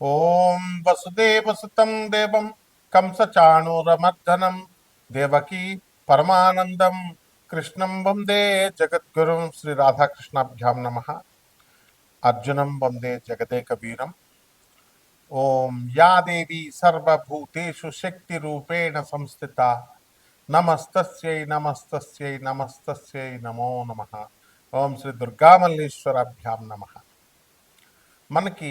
ఓం వసుదేవసుతం దేవం కంసచాణూరమర్దనం దేవకీ పరమానందం కృష్ణం వందే జగద్గురుం శ్రీ రాధాకృష్ణాభ్యాం నమ అర్జునం వందే జగదేక వీరం ఓం యా దేవి సర్వభూతేషు శక్తిరూపేణ సంస్థిత నమస్తస్యై నమస్తస్యై నమస్తస్యై నమో నమ ఓం శ్రీ దుర్గామల్లేశ్వరాభ్యాం నమ మనకి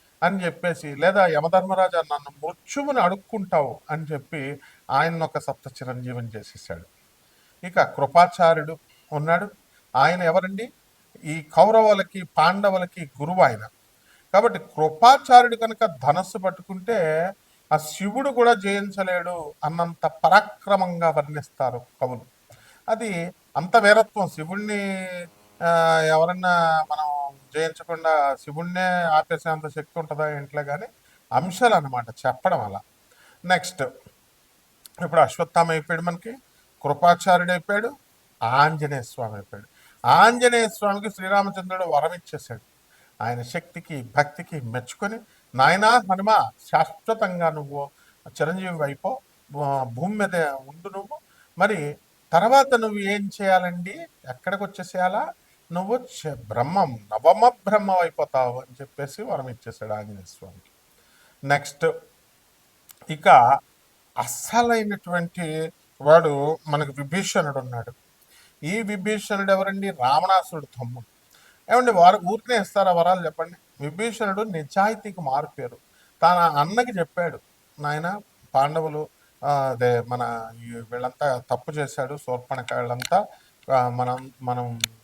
అని చెప్పేసి లేదా యమధర్మరాజా నన్ను మృత్యువుని అడుక్కుంటావు అని చెప్పి ఆయన ఒక సప్త చిరంజీవిని చేసేసాడు ఇక కృపాచార్యుడు ఉన్నాడు. ఆయన ఎవరండి? ఈ కౌరవులకి పాండవులకి గురువు ఆయన. కాబట్టి కృపాచార్యుడు కనుక ధనస్సు పట్టుకుంటే ఆ శివుడు కూడా జయించలేడు అన్నంత పరాక్రమంగా వర్ణిస్తారు కవులు. అది అంత వీరత్వం. శివుణ్ణి ఎవరన్నా మనం జయించకుండా శివుణ్ణే ఆపేసేంత శక్తి ఉంటుందా ఇంట్లో కానీ అంశాలు అనమాట చెప్పడం అలా నెక్స్ట్ ఇప్పుడు అశ్వత్థామ అయిపోయాడు మనకి కృపాచార్యుడు అయిపోయాడు ఆంజనేయ స్వామి అయిపోయాడు. ఆంజనేయ స్వామికి శ్రీరామచంద్రుడు వరం ఇచ్చేసాడు ఆయన శక్తికి భక్తికి మెచ్చుకొని నాయనా హనుమ శాశ్వతంగా నువ్వు చిరంజీవి అయిపో భూమి మీద ఉండు నువ్వు. మరి తర్వాత నువ్వు ఏం చేయాలండి? ఎక్కడికి వచ్చేసేయాలా నువ్వు బ్రహ్మం నవమ బ్రహ్మం అయిపోతావు అని చెప్పేసి వరం ఇచ్చేసాడు ఆంజనేయ స్వామికి. నెక్స్ట్ ఇక అస్సలైనటువంటి వాడు మనకు విభీషణుడు ఉన్నాడు. ఈ విభీషణుడు ఎవరండి? రావణాసురుడు తమ్ముడు. ఏమండి వారు ఊరికనే ఇస్తారా వరాలు చెప్పండి? విభీషణుడు నిజాయితీకి మారిపోయారు తన అన్నకి చెప్పాడు నాయన పాండవులు అదే మన వీళ్ళంతా తప్పు చేశాడు శూర్పణక వీళ్ళంతా మనం మనం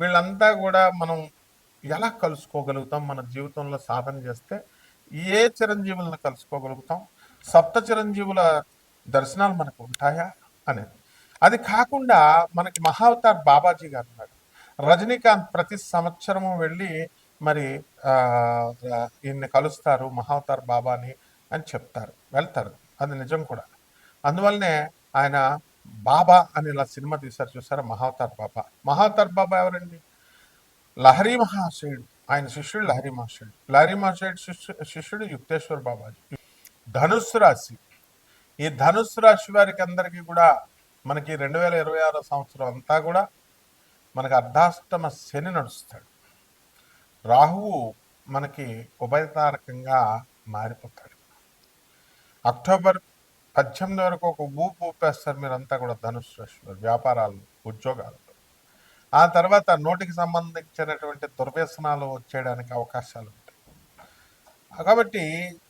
వీళ్ళంతా కూడా మనం ఎలా కలుసుకోగలుగుతాం? మన జీవితంలో సాధన చేస్తే ఏ చిరంజీవులను కలుసుకోగలుగుతాం? సప్త చిరంజీవుల దర్శనాలు మనకు ఉంటాయా? అనేది. అది కాకుండా మనకి మహావతార్ బాబాజీ గారు ఉన్నాడు రజనీకాంత్ ప్రతి సంవత్సరము వెళ్ళి మరి ఈయన్ని కలుస్తారు మహావతార్ బాబాని అని చెప్తారు వెళ్తారు. అది నిజం కూడా. అందువల్లనే ఆయన బాబా అని ఇలా సినిమా తీశారు చూసారా? మహావతార్ బాబా. మహావతార్ బాబా ఎవరండి? లహరి మహాశయుడు. ఆయన శిష్యుడు లహరి మహాశయుడు. లహరి మహాశయుడు శిష్యు శిష్యుడు యుక్తేశ్వర్ బాబాజీ. ధనుస్సు రాశి. ఈ ధనుస్సు రాశి వారికి అందరికీ కూడా మనకి రెండు వేల ఇరవై ఆరో సంవత్సరం అంతా కూడా మనకి అర్ధాష్టమ శని నడుస్తాడు. రాహువు మనకి ఉభయతారకంగా మారిపోతాడు. అక్టోబర్ పద్దెనిమిది వరకు ఒక ఊపు ఊపేస్తారు మీరంతా కూడా ధనుసు రాశి వ్యాపారాలు ఉద్యోగాలు. ఆ తర్వాత నోటికి సంబంధించినటువంటి దుర్వ్యసనాలు వచ్చేయడానికి అవకాశాలు ఉంటాయి. కాబట్టి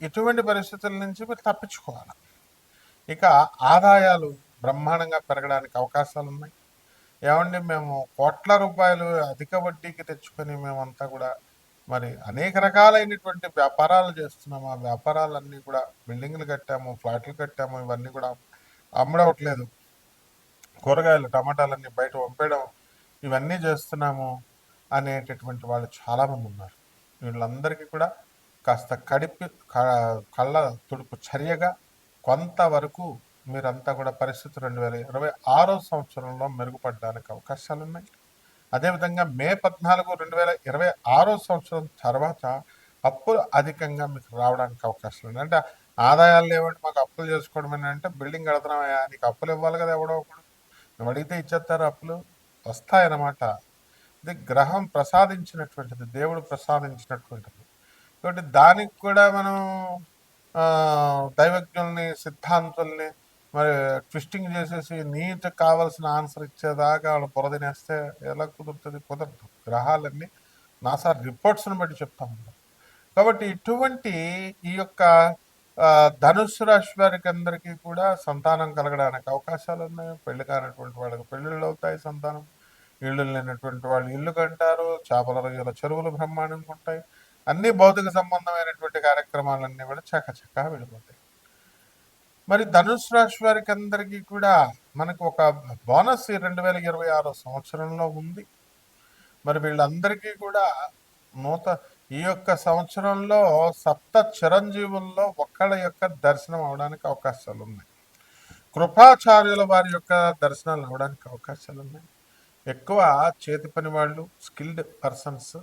ఇటువంటి పరిస్థితుల నుంచి మీరు తప్పించుకోవాలి. ఇక ఆదాయాలు బ్రహ్మాండంగా పెరగడానికి అవకాశాలు ఉన్నాయి. ఏమండి మేము కోట్ల రూపాయలు అధిక వడ్డీకి తెచ్చుకొని మేమంతా కూడా మరి అనేక రకాలైనటువంటి వ్యాపారాలు చేస్తున్నాము. ఆ వ్యాపారాలన్నీ కూడా బిల్డింగ్లు కట్టాము ఫ్లాట్లు కట్టాము ఇవన్నీ కూడా అమ్మడవట్లేదు. కూరగాయలు టమాటాలన్నీ బయట పంపేయడం ఇవన్నీ చేస్తున్నాము అనేటటువంటి వాళ్ళు చాలామంది ఉన్నారు. వీళ్ళందరికీ కూడా కాస్త కడిపి కళ్ళ తుడుపు చర్యగా కొంతవరకు మీరంతా కూడా పరిస్థితి రెండు వేల ఇరవై ఆరో సంవత్సరంలో మెరుగుపడడానికి అవకాశాలు ఉన్నాయి అదేవిధంగా మే పద్నాలుగు రెండు వేల ఇరవై ఆరో సంవత్సరం తర్వాత అప్పులు అధికంగా మీకు రావడానికి అవకాశాలు ఉంది. అంటే ఆదాయాలు లేవంటే మాకు అప్పులు చేసుకోవడం అంటే బిల్డింగ్ కడుతున్నామయ్యా నీకు అప్పులు ఇవ్వాలి కదా ఎవడో ఒకడు. నువ్వు అడిగితే ఇచ్చేస్తారు అప్పులు వస్తాయన్నమాట. ఇది గ్రహం ప్రసాదించినటువంటిది దేవుడు ప్రసాదించినటువంటిది. కాబట్టి దానికి కూడా మనం దైవజ్ఞుల్ని సిద్ధాంతుల్ని మరి ట్విస్టింగ్ చేసేసి నీట్ కావాల్సిన ఆన్సర్ ఇచ్చేదాకా వాళ్ళు పొరదినేస్తే ఎలా కుదురుతుంది? కుదరదు. గ్రహాలన్నీ నాసా రిపోర్ట్స్ని బట్టి చెప్తా ఉన్నాం కాబట్టి ఇటువంటి ఈ యొక్క ఆ, ధనుస్సు రాశి వారికి అందరికీ కూడా సంతానం కలగడానికి అవకాశాలు ఉన్నాయి. పెళ్ళి కానటువంటి వాళ్ళకి పెళ్ళిళ్ళు అవుతాయి సంతానం. ఇళ్ళు లేనటువంటి వాళ్ళు ఇల్లు కంటారు చేపల రొయ్యల చెరువులు బ్రహ్మాండంగా ఉంటాయి. అన్ని భౌతిక సంబంధమైనటువంటి కార్యక్రమాలన్నీ కూడా చకచకా వెళ్ళిపోతాయి. మరి ధనుసు రాశి వారికి అందరికీ కూడా మనకు ఒక బోనస్ రెండు వేల ఇరవై ఆరో సంవత్సరంలో ఉంది. మరి వీళ్ళందరికీ కూడా నూత ఈ యొక్క సంవత్సరంలో సప్త చిరంజీవుల్లో ఒక్కళ్ళ యొక్క దర్శనం అవడానికి అవకాశాలు ఉన్నాయి. కృపాచార్యుల వారి యొక్క దర్శనాలు అవడానికి అవకాశాలు ఉన్నాయి. ఎక్కువ చేతి పని వాళ్ళు స్కిల్డ్ పర్సన్స్